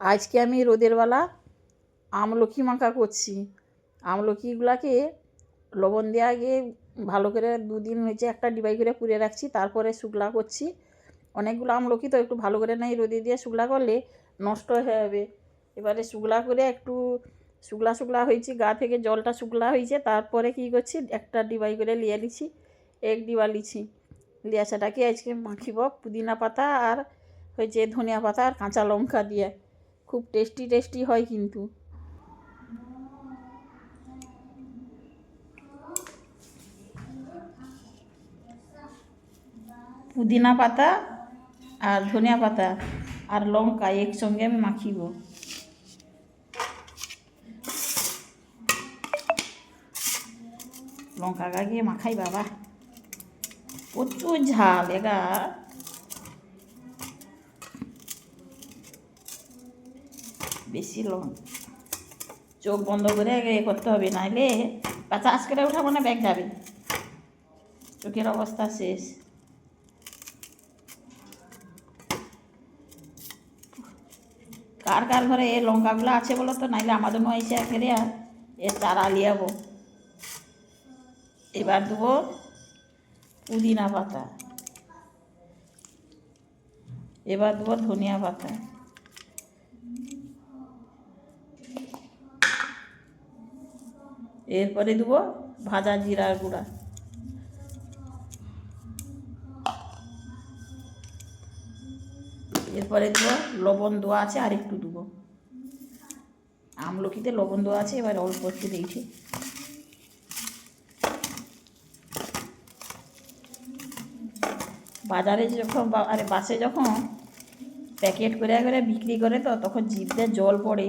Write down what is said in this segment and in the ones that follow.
আজকে আমি রোদের বেলা আমলকি মাখা করছি। আমলকিগুলাকে লবণ দিয়ে আগে ভালো করে দুদিন হয়েছে একটা ডিবাই করে পুড়ে রাখছি, তারপরে শুকলা করছি। অনেকগুলো আমলকি তো একটু ভালো করে নাই রোদে দিয়ে শুকলা করলে নষ্ট হয়ে যাবে। এবারে শুকলা করে একটু শুকলা শুকলা হয়েছে, গা থেকে জলটা শুকলা হয়েছে, তারপরে কী করছি, একটা ডিবাই করে লিয়ে নিছি এক ডিবা লিছি লিয়া সেটাকে আজকে মাখিব, পুদিনা পাতা আর হয়েছে ধনিয়া পাতা আর কাঁচা লঙ্কা দিয়ে। খুব টেস্টি টেস্টি হয় কিন্তু। পুদিনা পাতা আর ধনিয়া পাতা আর লঙ্কা একসঙ্গে আমি মাখিব। লঙ্কা গাগিয়ে মাখাই বাবা। প্রচুর ঝাল, এগা। বেশি লং চোখ বন্ধ করে এ করতে হবে নাহলে বাচ্চা আজকে উঠাবো না, ব্যাগ যাবে। চোখের অবস্থা শেষ। কার কার ঘরে এ লঙ্কাগুলো আছে বলো তো, নাইলে আমাদের এসে ফেরে এ চারা লিয়াবো এবার দেবো পুদিনা পাতা। এবার দেবো ধনিয়া পাতা। এরপরে দেবো ভাজা জিরার গুঁড়া। এরপরে দেবো লবণ দেওয়া আছে, আর একটু দেবো। আমলকিতে লবণ দেওয়া আছে, এবার অল্প একটু দিয়েছি। বাজারে যখন আরে বাসে যখন প্যাকেট করে করে বিক্রি করে তো, তখন জিভতে জল পড়ে।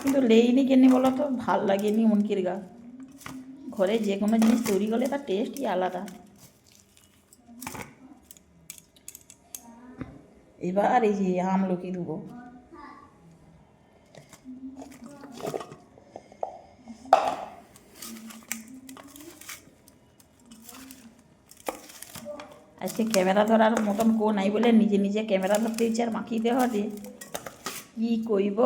কিন্তু লেইনি কেনি বলো তো, ভালো লাগেনি মনকির গা। ঘরে যে কোনো জিনিস তৈরি করলে তার টেস্টই আলাদা। এবার এই যে আমলকি দেবো। আজকে ক্যামেরা ধরার মতন কো নাই বলে নিজে নিজে ক্যামেরা ধরতে ইচ্ছে আর মাখিতে হবে। কি কইব?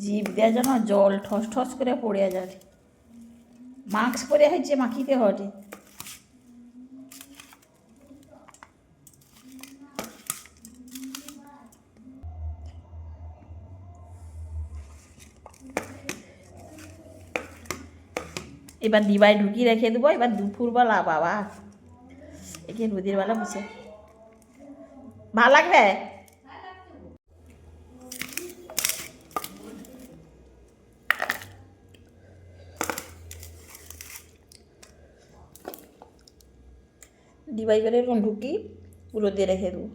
জিভ দেওয়া যেন জল ঠস ঠস করে পড়ে যায়। মাস্ক পরে হয়েছে মাখিতে হবে এবার ডিবায় ঢুকিয়ে রেখে দেবো, এবার দুপুরবেলা, বাবা। একে রোদের বেলা বসে। ভালো লাগবে? ডিবাই করে এরকম ঢুকি দিয়ে রেখে দেবো।